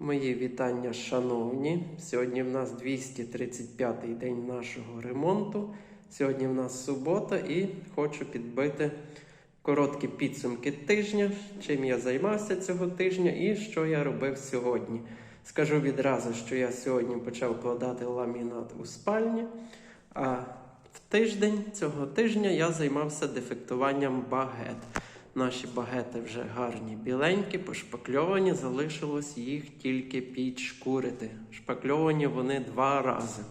Мої вітання, шановні. Сьогодні в нас 235-й день нашого ремонту. Сьогодні в нас субота і хочу підбити короткі підсумки тижня, чим я займався цього тижня і що я робив сьогодні. Скажу відразу, що я сьогодні почав кладати ламінат у спальні, а в тиждень цього тижня я займався дефектуванням багет. Наші багети вже гарні, біленькі, пошпакльовані, залишилось їх тільки підшкурити. Шпакльовані вони два рази.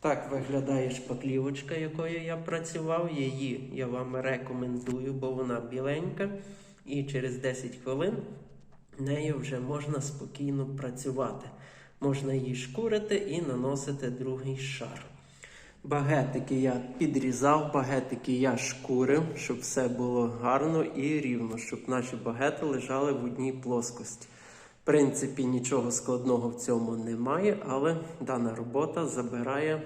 Так виглядає шпаклівочка, якою я працював. Її я вам рекомендую, бо вона біленька. І через 10 хвилин нею вже можна спокійно працювати. Можна її шкурити і наносити другий шар. Багетики я підрізав, багетики я шкурив, щоб все було гарно і рівно, щоб наші багети лежали в одній плоскості. В принципі, нічого складного в цьому немає, але дана робота забирає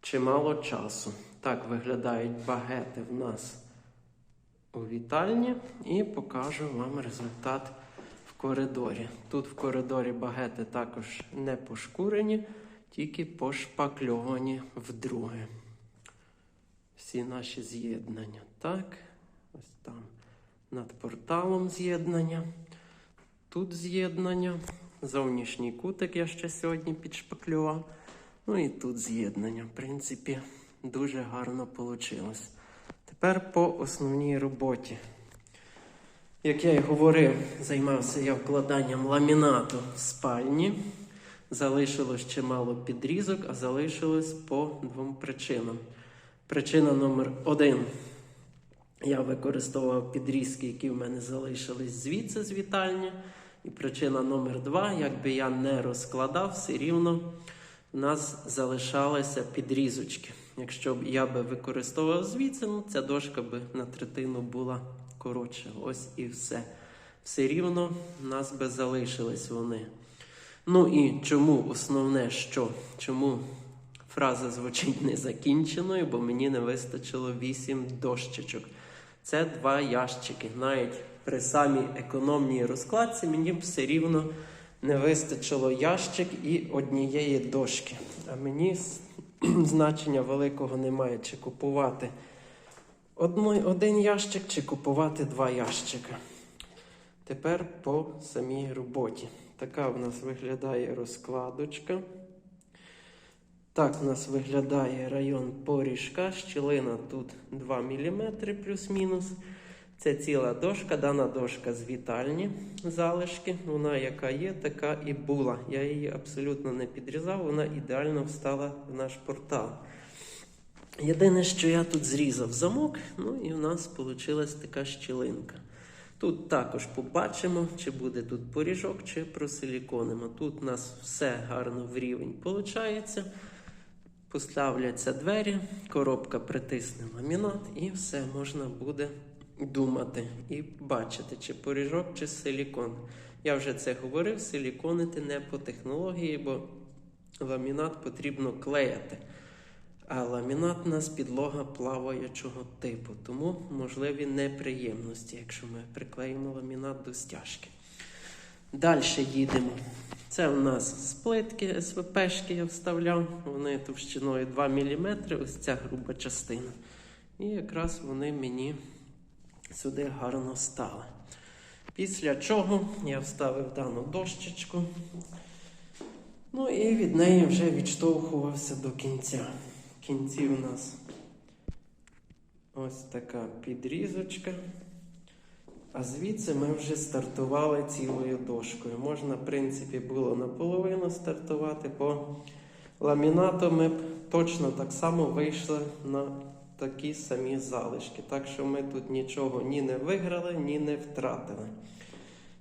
чимало часу. Так виглядають багети в нас у вітальні і покажу вам результат в коридорі. Тут в коридорі багети також не пошкурені тільки пошпакльовані вдруге. Всі наші з'єднання. Так, ось там над порталом з'єднання. Тут з'єднання. Зовнішній кутик я ще сьогодні підшпаклював. Ну і тут з'єднання. В принципі, дуже гарно вийшло. Тепер по основній роботі. Як я й говорив, займався я вкладанням ламінату в спальні. Залишилось чимало підрізок, а залишилось по двом причинам. Причина номер один. Я використовував підрізки, які в мене залишились звідси з вітальні. І причина номер два, якби я не розкладав, все рівно в нас залишалися підрізочки. Якщо б я би використовував звідси, ну ця дошка би на третину була коротша. Ось і все. Все рівно в нас би залишились вони. Ну і чому основне, що? Чому фраза звучить незакінченою, бо мені не вистачило 8 дощечок. Це два ящики. Навіть при самій економній розкладці мені б все рівно не вистачило ящик і однієї дошки. А мені значення великого немає, чи купувати один ящик, чи купувати два ящика. Тепер по самій роботі. Така в нас виглядає розкладочка. Так в нас виглядає район поріжка. Щілина тут 2 мм плюс-мінус. Це ціла дошка, дана дошка з вітальні залишки. Вона яка є, така і була. Я її абсолютно не підрізав, вона ідеально встала в наш портал. Єдине, що я тут зрізав замок, ну і в нас вийшла така щілинка. Тут також побачимо, чи буде тут поріжок, чи просиліконимо. Тут у нас все гарно в рівень виходить. Поставляться двері, коробка притисне ламінат, і все можна буде думати і бачити, чи поріжок, чи силікон. Я вже це говорив, силіконити не по технології, бо ламінат потрібно клеяти. А ламінат у нас підлога плаваючого типу, тому можливі неприємності, якщо ми приклеїмо ламінат до стяжки. Далі їдемо. Це у нас сплитки СВПшки я вставляв. Вони товщиною 2 мм, ось ця груба частина. І якраз вони мені сюди гарно стали. Після чого я вставив дану дощечку. Ну і від неї вже відштовхувався до кінця. Кінці у нас ось така підрізочка. А звідси ми вже стартували цілою дошкою. Можна, в принципі, було наполовину стартувати, бо ламінатом ми б точно так само вийшли на такі самі залишки. Так що ми тут нічого ні не виграли, ні не втратили.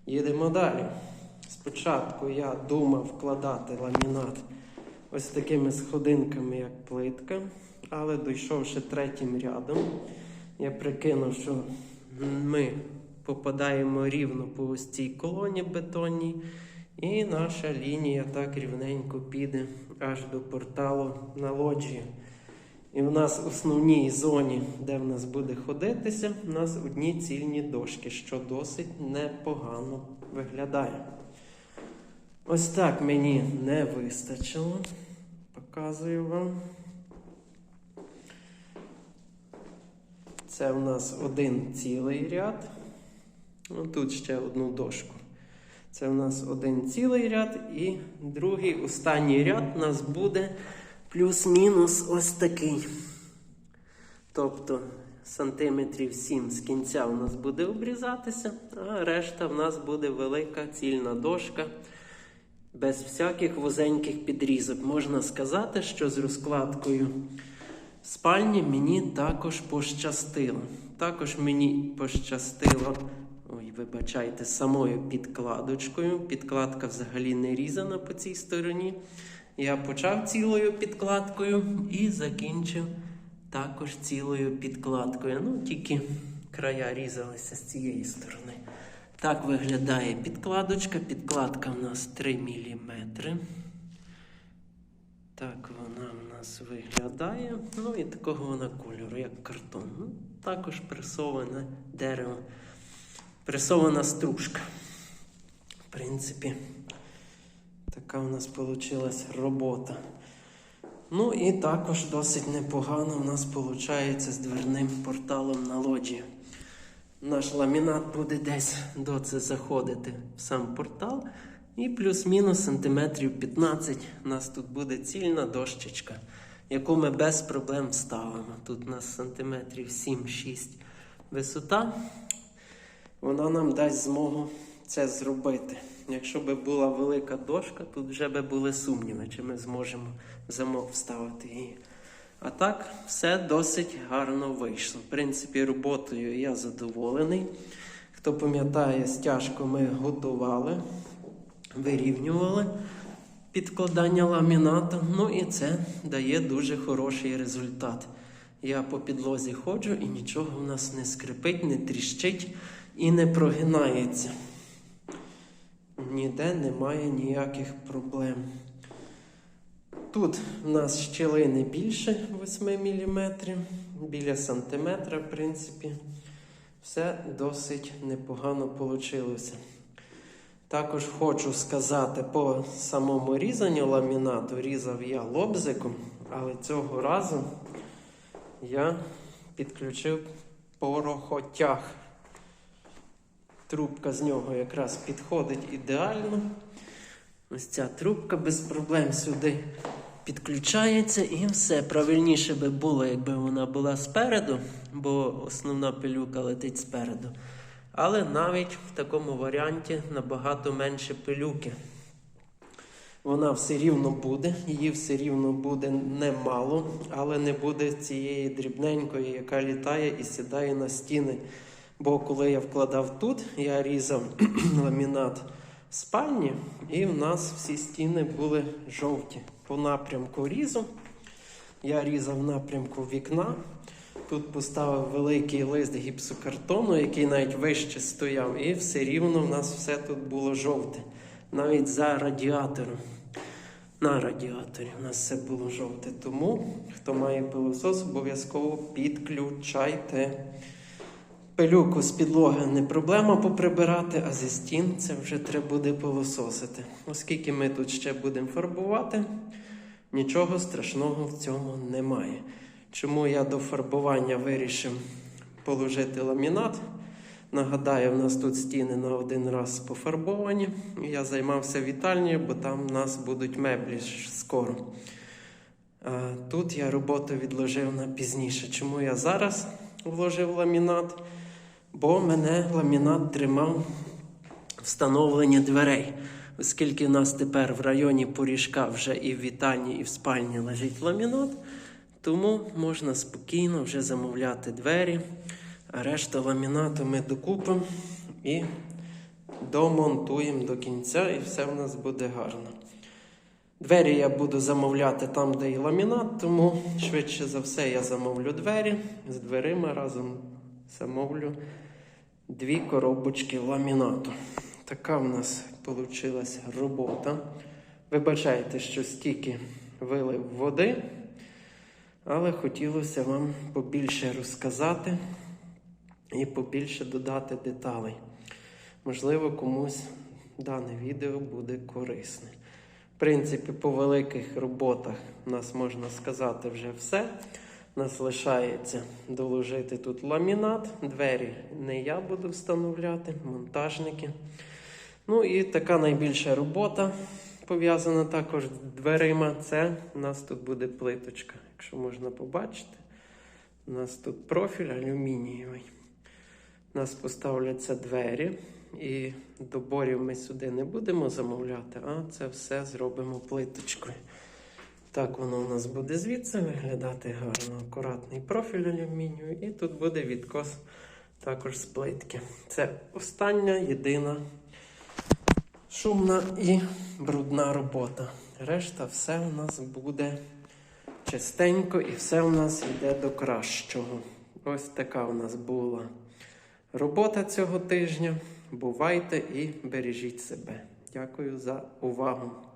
Їдемо далі. Спочатку я думав вкладати ламінат ось такими сходинками, як плитка, але дійшовши третім рядом, я прикинув, що ми попадаємо рівно по ось цій колоні бетонній, і наша лінія так рівненько піде аж до порталу на лоджію. І в нас в основній зоні, де в нас буде ходитися, в нас одні цільні дошки, що досить непогано виглядає. Ось так мені не вистачило. Показую вам. Це у нас один цілий ряд. Ну, тут ще одну дошку. Це у нас один цілий ряд, і другий останній ряд у нас буде плюс-мінус ось такий. Тобто сантиметрів 7 з кінця у нас буде обрізатися, а решта в нас буде велика цільна дошка. Без всяких вузеньких підрізок. Можна сказати, що з розкладкою спальні мені також пощастило. Також мені пощастило, ой, вибачайте, самою підкладочкою. Підкладка взагалі не різана по цій стороні. Я почав цілою підкладкою і закінчив також цілою підкладкою. Ну, тільки края різалися з цієї сторони. Так виглядає підкладочка. Підкладка в нас 3 мм. Так вона в нас виглядає. Ну і такого вона кольору, як картон. Ну, також пресоване дерево. Пресована стружка. В принципі, така у нас вийшла робота. Ну і також досить непогано у нас виходить з дверним порталом на лоджії. Наш ламінат буде десь до це заходити в сам портал. І плюс-мінус сантиметрів 15 у нас тут буде цільна дощечка, яку ми без проблем ставимо. Тут у нас сантиметрів 7-6 висота. Вона нам дасть змогу це зробити. Якщо би була велика дошка, тут вже би були сумніви, чи ми зможемо замок вставити її. А так, все досить гарно вийшло. В принципі, роботою я задоволений. Хто пам'ятає, стяжку ми готували, вирівнювали підкладання ламінату. Ну і це дає дуже хороший результат. Я по підлозі ходжу і нічого в нас не скрипить, не тріщить і не прогинається. Ніде немає ніяких проблем. Тут у нас щілини більше 8 мм, біля сантиметра, в принципі, все досить непогано вийшло. Також хочу сказати, по самому різанню ламінату різав я лобзиком, але цього разу я підключив порохотяг. Трубка з нього якраз підходить ідеально. Ось ця трубка без проблем сюди підключається і все. Правильніше би було, якби вона була спереду, бо основна пилюка летить спереду. Але навіть в такому варіанті набагато менше пилюки. Вона все рівно буде, її все рівно буде немало, але не буде цієї дрібненької, яка літає і сідає на стіни. Бо коли я вкладав тут, я різав ламінат спальні, і в нас всі стіни були жовті. По напрямку різу. Я різав напрямку вікна. Тут поставив великий лист гіпсокартону, який навіть вище стояв, і все рівно в нас все тут було жовте. Навіть за радіатором. На радіаторі у нас все було жовте. Тому, хто має пилосос, обов'язково підключайте. Пилюку з підлоги не проблема поприбирати, а зі стін це вже треба буде пилососити. Оскільки ми тут ще будемо фарбувати, нічого страшного в цьому немає. Чому я до фарбування вирішив положити ламінат? Нагадаю, в нас тут стіни на один раз пофарбовані. Я займався вітальнею, бо там в нас будуть меблі скоро. Тут я роботу відложив на пізніше. Чому я зараз вложив ламінат? Бо мене ламінат тримав встановлення дверей. Оскільки в нас тепер в районі поріжка вже і в вітальні, і в спальні лежить ламінат, тому можна спокійно вже замовляти двері, а решту ламінату ми докупимо і домонтуємо до кінця, і все в нас буде гарно. Двері я буду замовляти там, де і ламінат, тому швидше за все я замовлю двері з дверима разом замовлю дві коробочки ламінату. Така в нас вийшла робота. Вибачайте, що стільки вилив води, але хотілося вам побільше розказати і побільше додати деталей. Можливо, комусь дане відео буде корисне. В принципі, по великих роботах у нас можна сказати вже все. Нас лишається доложити тут ламінат. Двері не я буду встановляти, монтажники. Ну і така найбільша робота пов'язана також з дверима. Це у нас тут буде плиточка, якщо можна побачити. У нас тут профіль алюмінієвий. У нас поставляться двері, і доборів ми сюди не будемо замовляти, а це все зробимо плиточкою. Так воно у нас буде звідси виглядати гарно, акуратний профіль алюмінію, і тут буде відкос також з плитки. Це остання єдина шумна і брудна робота. Решта все у нас буде чистенько і все у нас йде до кращого. Ось така у нас була робота цього тижня. Бувайте і бережіть себе. Дякую за увагу.